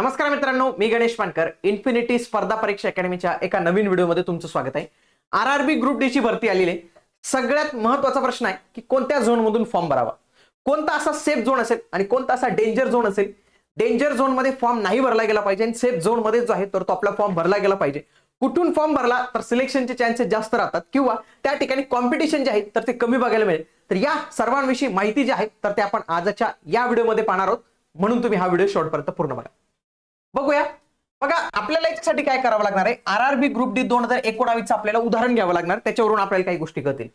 नमस्कार मित्रांनो मी गणेश पानकर. इन्फिनिटी स्पर्धा परीक्षा अकॅडमीच्या एका नवीन व्हिडिओमध्ये तुमचं स्वागत आहे. R R B group D ची भरती आलेली आहे. सगळ्यात महत्त्वाचा प्रश्न आहे की कोणत्या झोन मधून फॉर्म भरावा? कोणता असा सेफ झोन असेल आणि कोणता असा डेंजर झोन असेल? डेंजर झोनमध्ये फॉर्म नाही भरला गेला पाहिजे आणि सेफ झोनमध्ये जो आहे तर तो आपला फॉर्म भरला गेला पाहिजे. कुठून फॉर्म भरला तर सिलेक्शनचे चान्सेस जास्त राहतात किंवा त्या ठिकाणी कॉम्पिटिशन जे आहे तर ते कमी बघायला मिळेल. तर या सर्वांविषयी माहिती जी आहे तर ते आपण आजच्या या व्हिडिओमध्ये पाहणार आहोत. म्हणून तुम्ही हा व्हिडिओ शॉर्टपर्यंत पूर्ण बघा. बघूया. बघा आपल्याला याच्यासाठी काय करावं लागणार आहे? R R B group D दोन हजार एकोणावीसचं आपल्याला उदाहरण घ्यावं लागणार. त्याच्यावरून आपल्याला काही गोष्टी कळतील.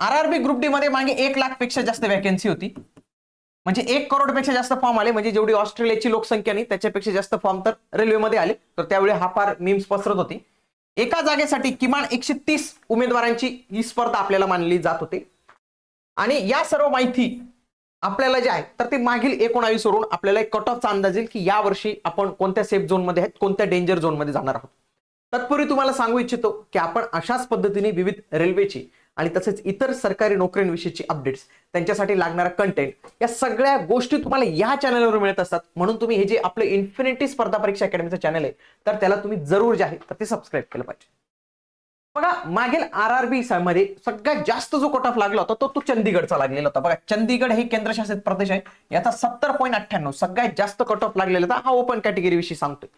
R R B group D मध्ये मागे एक लाखपेक्षा जास्त वॅकन्सी होती. म्हणजे एक करोडपेक्षा जास्त फॉर्म आले. म्हणजे जेवढी ऑस्ट्रेलियाची लोकसंख्या नाही त्याच्यापेक्षा जास्त फॉर्म तर रेल्वेमध्ये आले. तर त्यावेळी हा फार मीम्स पसरत होती. एका जागेसाठी किमान एकशे तीस उमेदवारांची ही स्पर्धा आपल्याला मानली जात होती. आणि या सर्व माहिती आपल्याला जे आहे तर ते मागील एकोणावीस वरून आपल्याला एक कट ऑफचा अंदाज येईल की या वर्षी आपण कोणत्या सेफ झोनमध्ये आहेत कोणत्या डेंजर झोनमध्ये जाणार आहोत. तत्पूर्वी तुम्हाला सांगू इच्छितो की आपण अशाच पद्धतीने विविध रेल्वेची आणि तसेच इतर सरकारी नोकऱ्यांविषयीची अपडेट्स त्यांच्यासाठी लागणारा कंटेंट या सगळ्या गोष्टी तुम्हाला या चॅनलवर मिळत असतात. म्हणून तुम्ही हे जे आपलं इन्फिनिटी स्पर्धा परीक्षा अकॅडमीचं चॅनल आहे तर त्याला तुम्ही जरूर जे आहे तर ते सबस्क्राईब केलं पाहिजे. बघा मागील आर आर बी मध्ये सगळ्यात जास्त जो कट ऑफ लागला होता तो तो चंदीगडचा लागलेला होता. बघा चंदीगड हे केंद्रशासित प्रदेश आहे. याचा सत्तर पॉईंट अठ्ठ्याण्णव सगळ्यात जास्त कट ऑफ लागलेला होता. हा ओपन कॅटेगरी विषयी सांगतोय.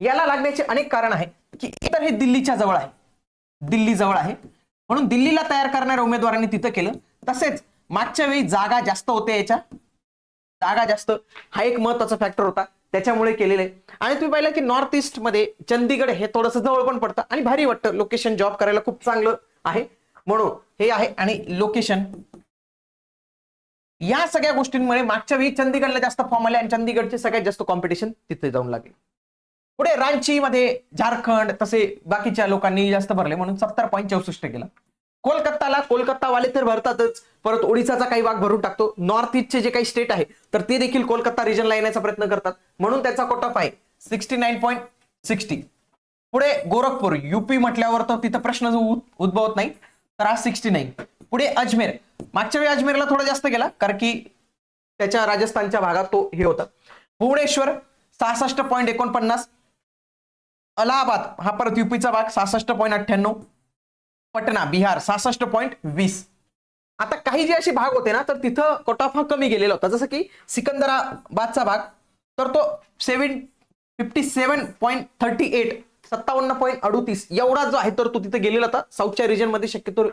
याला लागण्याचे अनेक कारण आहे की इतर हे दिल्लीच्या जवळ आहे. दिल्ली जवळ आहे. म्हणून दिल्लीला तयार करणाऱ्या उमेदवारांनी तिथं केलं. तसेच मागच्या वेळी जागा जास्त होते याच्या. जागा जास्त. हा एक महत्त्वाचा फॅक्टर होता. त्याच्यामुळे केलेलं. आहे आणि तुम्ही पाहिलं की नॉर्थ ईस्टमध्ये चंदीगड हे थोडंसं जवळ पण पडतं आणि भारी वाटतं. लोकेशन जॉब करायला खूप चांगलं आहे. म्हणून हे आहे आणि लोकेशन या सगळ्या गोष्टींमुळे मागच्या वेळी चंदीगडला जास्त फॉर्म आले आणि चंदीगडचे सगळ्यात जास्त कॉम्पिटिशन तिथे जाऊन लागले. पुढे रांची मध्ये झारखंड तसे बाकीच्या लोकांनी जास्त भरले. म्हणून सत्तर पॉईंट चौसष्ट केला. कोलकाताला कोलकातावाले तर भरतातच. परत ओडिसाचा काही भाग भरून टाकतो. नॉर्थ ईस्टचे जे काही स्टेट आहे तर ते देखील कोलकाता रिजनला येण्याचा प्रयत्न करतात. म्हणून त्याचा कट ऑफ आहे सिक्स्टी नाईन पॉईंट सिक्स्टी पुढे गोरखपूर युपी म्हटल्यावर तर तिथं प्रश्न उद्भवत नाही. तर हा सिक्स्टी नाईन पुढे अजमेर. मागच्या वेळी अजमेरला थोडा जास्त गेला कारण की त्याच्या राजस्थानच्या भागात तो हे होता. भुवनेश्वर सहासष्ट पॉईंट एकोणपन्नास. अलाहाबाद हा परत युपीचा भाग सहासष्ट पॉईंट अठ्ठ्याण्णव. पटना बिहार सहासष्ट पॉईंट वीस. आता काही जे असे भाग होते ना तर तिथं कट ऑफ हा कमी गेलेला होता. जसं की सिकंदराबादचा भाग तर तो seven fifty seven point thirty eight सत्तावन्न पॉईंट अडुतीस एवढा जो आहे तर तो तिथे गेलेला होता. साऊथच्या रिजनमध्ये शक्यतो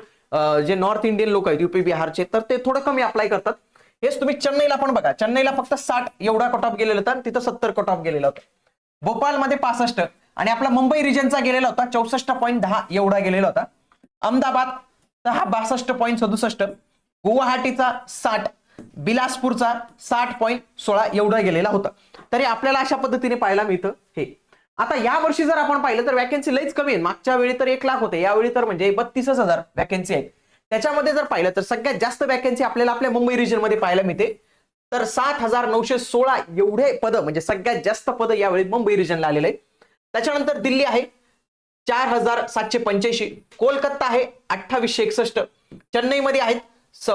जे नॉर्थ इंडियन लोक आहेत युपी बिहारचे तर ते थोडं कमी अप्लाय करतात. हेच तुम्ही चेन्नईला पण बघा. चेन्नईला फक्त साठ एवढा कट ऑफ गेलेला होता आणि तिथं सत्तर कट ऑफ गेलेला होता. भोपाळमध्ये पासष्ट आणि आपला मुंबई रिजनचा गेलेला होता चौसष्ट पॉईंट दहा एवढा गेलेला होता. अहमदाबाद हा बासष्ट पॉईंट सदुसष्ट गुवाहाटीचा साठ बिलासपूरचा साठ पॉईंट सोळा एवढा गेलेला होता. तरी आपल्याला अशा पद्धतीने पाहायला मिळतं हे. आता या वर्षी जर आपण पाहिलं तर वॅकन्सी लईच कमी आहे मागच्या वेळी तर एक लाख होते. यावेळी तर म्हणजे बत्तीसच हजार वॅकन्सी आहेत. त्याच्यामध्ये जर पाहिलं तर सगळ्यात जास्त वॅकन्सी आपल्याला आपल्या मुंबई रिजनमध्ये पाहायला मिळते. तर सात हजार नऊशे सोळा एवढे पद म्हणजे सगळ्यात जास्त पद यावेळी मुंबई रिजनला आलेले आहे त्याच्यानंतर दिल्ली आहे. चार हजार सातशे पंच्याऐंशी. कोलकाता आहे अठ्ठावीसशे एकसष्ट. चेन्नईमध्ये आहेत स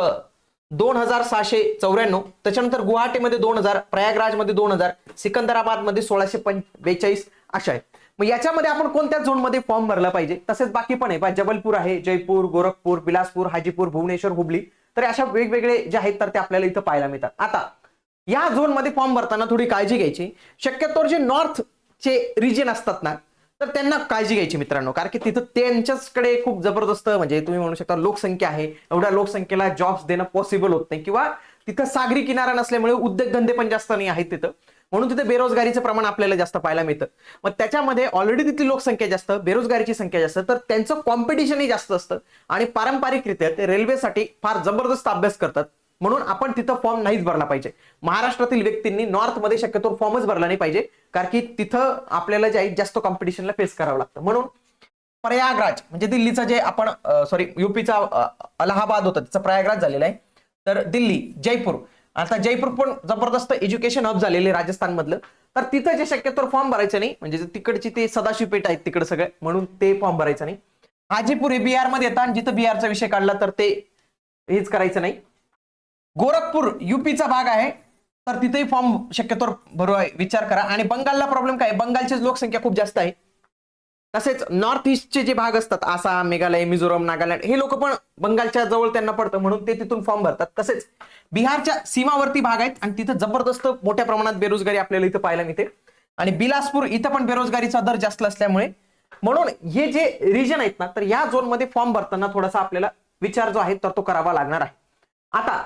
दोन हजार सहाशे चौऱ्याण्णव. त्याच्यानंतर गुवाहाटीमध्ये दोन हजार प्रयागराजमध्ये दोन हजार सिकंदराबादमध्ये सोळाशे बेचाळीस अशा आहेत. मग याच्यामध्ये आपण कोणत्या झोनमध्ये फॉर्म भरला पाहिजे? तसेच बाकी पण आहे. बा जबलपूर आहे जयपूर गोरखपूर बिलासपूर हाजीपूर भुवनेश्वर हुबली. तर अशा वेगवेगळे जे आहेत तर ते आपल्याला इथं पाहायला मिळतात. आता या झोनमध्ये फॉर्म भरताना थोडी काळजी घ्यायची. शक्यतो जे नॉर्थचे रिजन असतात ना तर त्यांना काळजी घ्यायची मित्रांनो. कारण की तिथं त्यांच्याचकडे खूप जबरदस्त म्हणजे तुम्ही म्हणू शकता लोकसंख्या आहे. एवढ्या लोकसंख्येला जॉब्स देणं पॉसिबल होत नाही. किंवा तिथं सागरी किनारा नसल्यामुळे उद्योगधंदे पण जास्त नाही आहेत तिथं. म्हणून तिथे बेरोजगारीचं प्रमाण आपल्याला जास्त पाहायला मिळतं. मग त्याच्यामध्ये ऑलरेडी तिथली लोकसंख्या जास्त बेरोजगारीची संख्या जास्त तर त्यांचं कॉम्पिटिशनही जास्त असतं. आणि पारंपरिकरित्या ते रेल्वेसाठी फार जबरदस्त अभ्यास करतात. म्हणून आपण तिथं फॉर्म नाहीच भरला पाहिजे. महाराष्ट्रातील व्यक्तींनी नॉर्थमध्ये शक्यतो फॉर्मच भरला नाही पाहिजे. कारण की तिथं आपल्याला जे आहे जास्त कॉम्पिटिशनला फेस करावं लागतं. म्हणून प्रयागराज म्हणजे दिल्लीचा जे आपण सॉरी युपीचा अलाहाबाद होता त्याचा प्रयागराज झालेला आहे. तर दिल्ली जयपूर. आता जयपूर पण जबरदस्त एज्युकेशन हब झालेले राजस्थान मधलं तर तिथं जे शक्यतो फॉर्म भरायचं नाही म्हणजे तिकडची ते सदाशिव पेठ आहेत तिकडे सगळे म्हणून ते फॉर्म भरायचं नाही. हाजीपूर हे बिहारमध्ये येतात आणि जिथं बिहारचा विषय काढला तर ते हेच करायचं नाही. गोरखपूर युपीचा भाग आहे. तर तिथेही फॉर्म शक्यतोवर भरू विचार करा. आणि बंगालला प्रॉब्लेम काय आहे? बंगालची लोकसंख्या खूप जास्त आहे. तसेच नॉर्थ ईस्टचे जे भाग असतात आसाम मेघालय मिझोरम नागालँड हे लोक पण बंगालच्या जवळ त्यांना पडतं. म्हणून ते तिथून फॉर्म भरतात. तसेच बिहारच्या सीमावर्ती भाग आहेत आणि तिथं जबरदस्त मोठ्या प्रमाणात बेरोजगारी आपल्याला इथं पाहायला मिळते. आणि बिलासपूर इथं पण बेरोजगारीचा दर जास्त असल्यामुळे म्हणून हे जे रिजन आहेत ना तर या झोनमध्ये फॉर्म भरताना थोडासा आपल्याला विचार जो आहे तर तो करावा लागणार आहे. आता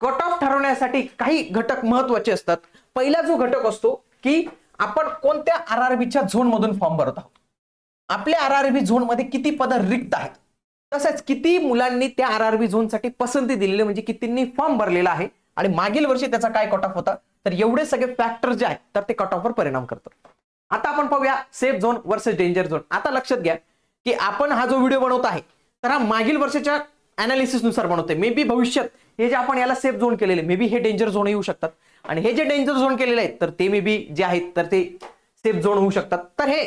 कट ऑफ ठरवण्यासाठी काही घटक महत्त्वाचे असतात. पहिला जो घटक असतो की आपण कोणत्या आर आरबीच्या झोन मधून फॉर्म भरत आहोत. आपल्या आर आरबी झोनमध्ये किती पद रिक्त आहेत. तसेच किती मुलांनी त्या आरआरबी झोनसाठी पसंती दिलेली म्हणजे कितींनी फॉर्म भरलेला आहे आणि मागील वर्षी त्याचा काय कट ऑफ होता. तर एवढे सगळे फॅक्टर जे आहेत तर ते कट ऑफवर परिणाम करतात. आता आपण पाहूया safe zone versus danger zone आता लक्षात घ्या की आपण हा जो व्हिडिओ बनवत आहे तर हा मागील वर्षाच्या अनालिसिसनुसार बनवतोय. मे बी भविष्यात हे जे आपण याला सेफ झोन केलेले मे बी हे डेंजर झोन येऊ शकतात. आणि हे जे डेंजर झोन केलेले आहेत तर ते मे बी जे आहेत तर ते सेफ झोन होऊ शकतात. तर हे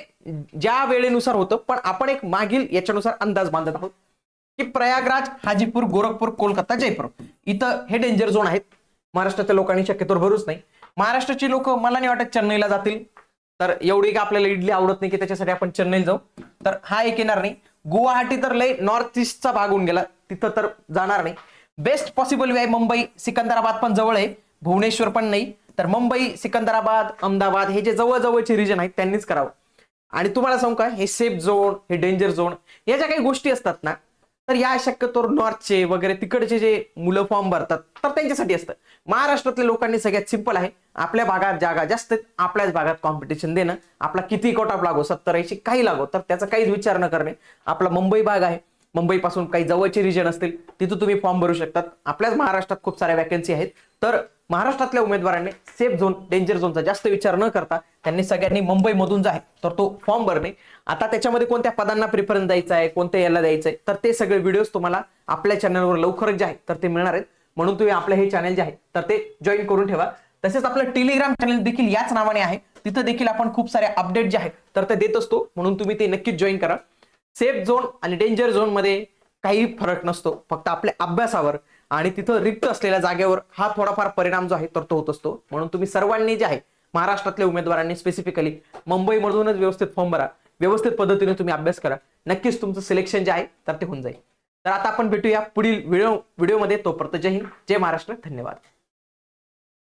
ज्या वेळेनुसार होतं पण आपण एक मागील याच्यानुसार अंदाज बांधत आहोत. की प्रयागराज हाजीपूर गोरखपूर कोलकाता जयपूर इथं हे डेंजर झोन आहेत. महाराष्ट्राच्या लोकांनी शक्यतोवर भरूच नाही. महाराष्ट्राची लोक मला नाही वाटत चेन्नईला जातील. तर एवढी का आपल्याला इडली आवडत नाही की त्याच्यासाठी आपण चेन्नईला जाऊ? तर हा एक येणार नाही. गुवाहाटी तर लय नॉर्थ ईस्टचा भाग होऊन गेला. तिथं तर जाणार नाही. बेस्ट पॉसिबल वे आहे मुंबई सिकंदराबाद पण जवळ आहे. भुवनेश्वर पण नाही. तर मुंबई सिकंदराबाद अहमदाबाद हे जे जवळ जवळचे रिजन आहेत त्यांनीच करावं. आणि तुम्हाला सांगू का हे सेफ झोन हे डेंजर झोन या ज्या काही गोष्टी असतात ना तर या शक्यतो नॉर्थचे वगैरे तिकडचे जे मुलं फॉर्म भरतात तर त्यांच्यासाठी असतं. महाराष्ट्रातल्या लोकांनी सगळ्यात सिंपल आहे आपल्या भागात जागा जास्त आपल्याच भागात कॉम्पिटिशन देणं. आपला किती कोट ऑफ लागो सत्तर ऐंशी काही लागो तर त्याचा काहीच विचार न करणे. आपला मुंबई भाग आहे. मुंबईपासून काही जवळचे रिजन असतील तिथं तुम्ही फॉर्म भरू शकतात. आपल्याच महाराष्ट्रात खूप साऱ्या वॅकन्सी आहेत. तर महाराष्ट्रातल्या उमेदवारांनी सेफ झोन डेंजर झोनचा जास्त विचार न करता त्यांनी सगळ्यांनी मुंबईमधून जो आहे तर तो फॉर्म भरणे. आता त्याच्यामध्ये कोणत्या पदांना प्रिफरन्स द्यायचा आहे कोणत्या याला द्यायचं आहे तर ते सगळे व्हिडिओज तुम्हाला आपल्या चॅनलवर लवकरच जे आहेत तर ते मिळणार आहेत. म्हणून तुम्ही आपलं हे चॅनल जे आहे तर ते जॉईन करून ठेवा. तसेच आपलं टेलिग्राम चॅनल देखील याच नावाने आहे. तिथं देखील आपण खूप सारे अपडेट जे आहेत तर ते देत असतो. म्हणून तुम्ही ते नक्कीच जॉईन करा. सेफ झोन आणि डेंजर झोनमध्ये काही फरक नसतो. फक्त आपल्या अभ्यासावर आणि तिथं रिक्त असलेल्या जागेवर हा थोडाफार परिणाम जो आहे तर तो होत असतो. म्हणून तुम्ही सर्वांनी जे आहे महाराष्ट्रातल्या उमेदवारांनी स्पेसिफिकली मुंबईमधूनच व्यवस्थित फॉर्म भरा. व्यवस्थित पद्धतीने तुम्ही अभ्यास करा. नक्कीच तुमचं सिलेक्शन जे आहे तर ते होऊन जाईल. तर आता आपण भेटूया पुढील व्हिडिओ व्हिडिओमध्ये तोपर्यंत जय हिंद जय महाराष्ट्र. धन्यवाद.